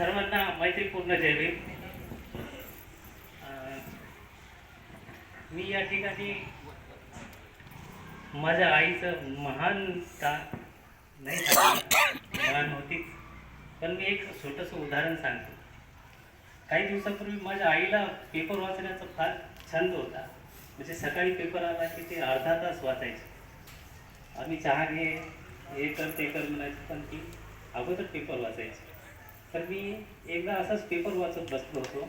सर्वांना मैत्रीपूर्ण जय भीम. मी या ठिकाणी माझ्या आईचं महानता नाही महान होतीच. पण मी एक छोटंसं उदाहरण सांगतो. काही दिवसापूर्वी माझ्या आईला पेपर वाचण्याचा फार छंद होता. म्हणजे सकाळी पेपर आला की ते अर्धा तास वाचायचे. आम्ही चहा घे हे कर ते कर म्हणायचं पण ती अगोदर पेपर वाचायची. तर मी एकदा असाच पेपर वाचत बसलो होतो.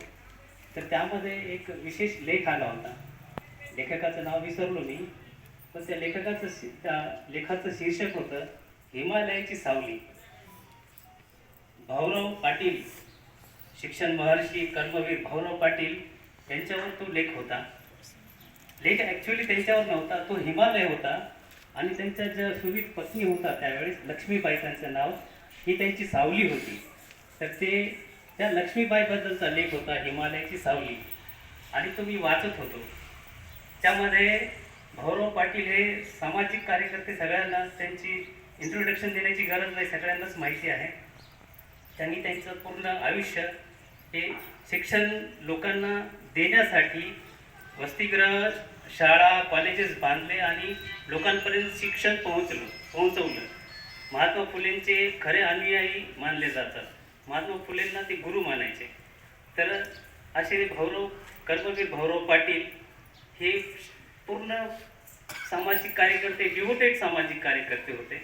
तर त्यामध्ये एक विशेष लेख आला होता. लेखकाचं नाव विसरलो मी. पण त्या लेखकाचं त्या लेखाचं शीर्षक होतं हिमालयाची सावली. भाऊराव पाटील शिक्षण महर्षी कर्मवीर भाऊराव पाटील यांच्यावर तो लेख होता. लेख ॲक्च्युली त्यांच्यावर नव्हता तो हिमालय होता. आणि त्यांच्या ज्या सुविध पत्नी होता त्यावेळेस लक्ष्मीबाई त्यांचं नाव ही त्यांची सावली होती. तर ते त्या लक्ष्मीबाईबद्दलचा लेख होता हिमालयाची सावली. आणि तो मी वाचत होतो. त्यामध्ये भाऊराव पाटील हे सामाजिक कार्यकर्ते सगळ्यांना त्यांची इंट्रोडक्शन देण्याची गरज नाही सगळ्यांनाच माहिती आहे. त्यांनी त्यांचं पूर्ण आयुष्य हे शिक्षण लोकांना देण्यासाठी वसतिगृह शाळा कॉलेजेस बांधले आणि लोकांपर्यंत शिक्षण पोहोचलं पोहोचवलं. महात्मा फुलेंचे खरे अनुयायी मानले जातात. महात्मा फुलेंना ते गुरु मानायचे. तर असे भाऊराव कर्मवीर भाऊराव पाटील हे पूर्ण सामाजिक कार्यकर्ते डिवोटेड सामाजिक कार्यकर्ते होते.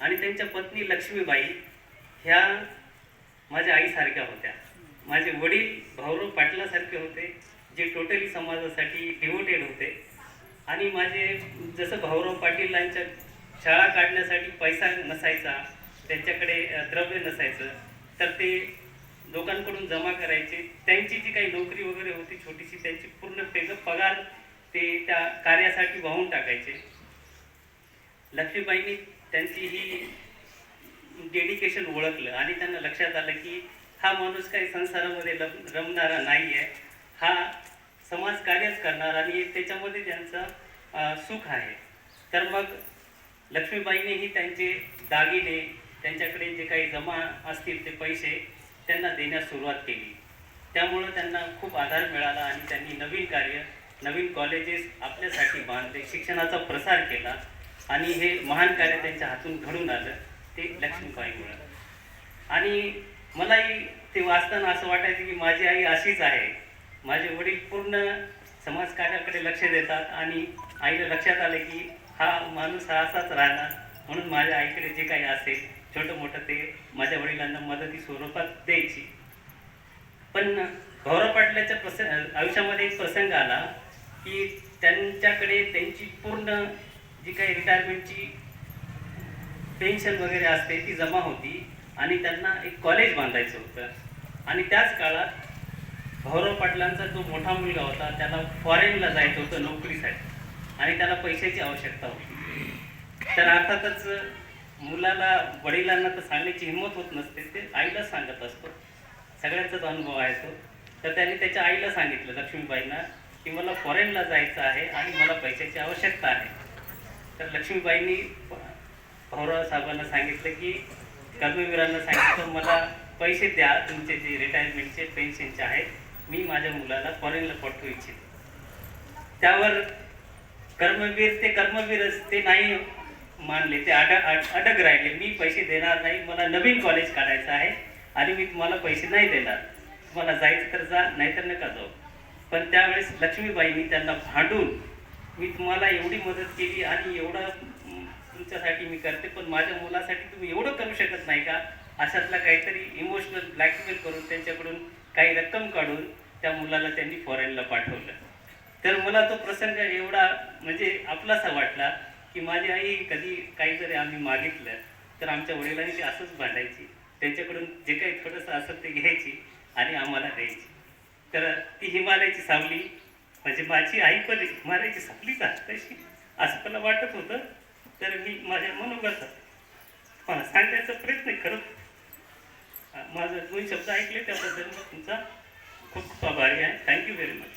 आणि त्यांच्या पत्नी लक्ष्मीबाई ह्या माझ्या आईसारख्या होत्या. माझे वडील भाऊराव पाटलासारखे होते जे टोटली समाजासाठी डिवोटेड होते. आणि माझे जसं भाऊराव पाटील यांच्या शाळा काढण्यासाठी पैसा नसायचा त्यांच्याकडे द्रव्य नसायचं तर ते लोकांकडून जमा करायचे. त्यांची जी काही नोकरी वगैरे होती छोटीशी त्यांची पूर्ण पेग पगार ते त्या कार्यासाठी वाहून टाकायचे. लक्ष्मीबाईंनी त्यांची ही डेडिकेशन ओळखलं आणि त्यांना लक्षात आलं की हा माणूस काही संसारामध्ये रम रमणारा नाही आहे हा समाजकार्यच करणार आणि त्याच्यामध्ये त्यांचं सुख आहे. तर मग लक्ष्मीबाईंनीही त्यांचे दागिने त्यांच्याकडे जे काही जमा असतील ते पैसे त्यांना देण्यास सुरुवात केली. त्यामुळं त्यांना खूप आधार मिळाला आणि त्यांनी नवीन कार्य नवीन कॉलेजेस आपल्यासाठी बांधले शिक्षणाचा प्रसार केला आणि हे महान कार्य त्यांच्या हातून घडून आलं ते लक्ष्मीबाईमुळं. आणि मलाही ते वाचताना असं वाटायचं की माझी आई अशीच आहे. माझे वडील पूर्ण समाजकार्याकडे लक्ष देतात आणि आईला लक्षात आलं की हा माणूस हा असाच राहणार म्हणून माझ्या आईकडे जे काही असेल छोटं मोठं ते माझ्या वडिलांना मदती स्वरूपात द्यायची. पण गौरव पाटलाच्या प्रसंग आयुष्यामध्ये एक प्रसंग आला की त्यांच्याकडे त्यांची पूर्ण जी काही रिटायरमेंटची पेन्शन वगैरे असते ती जमा होती आणि त्यांना एक कॉलेज बांधायचं होतं. आणि त्याच काळात गौरव पाटलांचा जो मोठा मुलगा होता त्याला फॉरेनला जायचं होतं नोकरीसाठी आणि त्याला पैशाची आवश्यकता होती. तर अर्थातच मुलाला वडिलांना तर सांगण्याची हिंमत होत नसते ते आईलाच सांगत असतो. सगळ्यांचाच अनुभव आहे तो. तर त्यांनी त्याच्या आईला सांगितलं लक्ष्मीबाईंना की मला फॉरेनला जायचं आहे आणि मला पैशाची आवश्यकता आहे. तर लक्ष्मीबाईंनी भाऊराव साहेबांना सांगितलं की कर्मवीरांना सांगितलं मला पैसे द्या तुमचे जे रिटायरमेंटचे पेन्शनचे आहेत मी माझ्या मुलाला फॉरेनला पाठवू इच्छितो. त्यावर कर्मवीर ते कर्मवीरच ते नाही मानले ते अड अड- राहिले. मी पैसे देणार नाही मला नवीन कॉलेज काढायचं आहे आणि मी तुम्हाला पैसे नाही देणार. तुम्हाला जायचं तर जा नाहीतर नका जाऊ. पण त्यावेळेस लक्ष्मीबाईंनी त्यांना भांडून मी तुम्हाला एवढी मदत केली आणि एवढं तुमच्यासाठी मी करते पण माझ्या मुलासाठी तुम्ही एवढं करू शकत नाही का? अशातला काहीतरी इमोशनल ब्लॅकमेल करून त्यांच्याकडून काही रक्कम काढून त्या मुलाला त्यांनी फॉरेनला पाठवलं. तर मला तो प्रसंग एवढा म्हणजे आपलासा वाटला. की माझी आई कधी काही जरी आम्ही मागितलं तर आमच्या वडिलांनी ती असंच भांडायची. त्यांच्याकडून जे काही थोडंसं असं ते घ्यायची आणि आम्हाला द्यायची. तर ती हिमालयाची सावली. म्हणजे माझी आई पण हिमालयाची सावलीच आहे तशी. असं मला वाटत होतं. तर मी माझ्या मनोगत मला सांगण्याचा प्रयत्न करत माझं दोन शब्द ऐकले त्याबद्दल तुमचा खूप खूप आभारी आहे. Thank you very much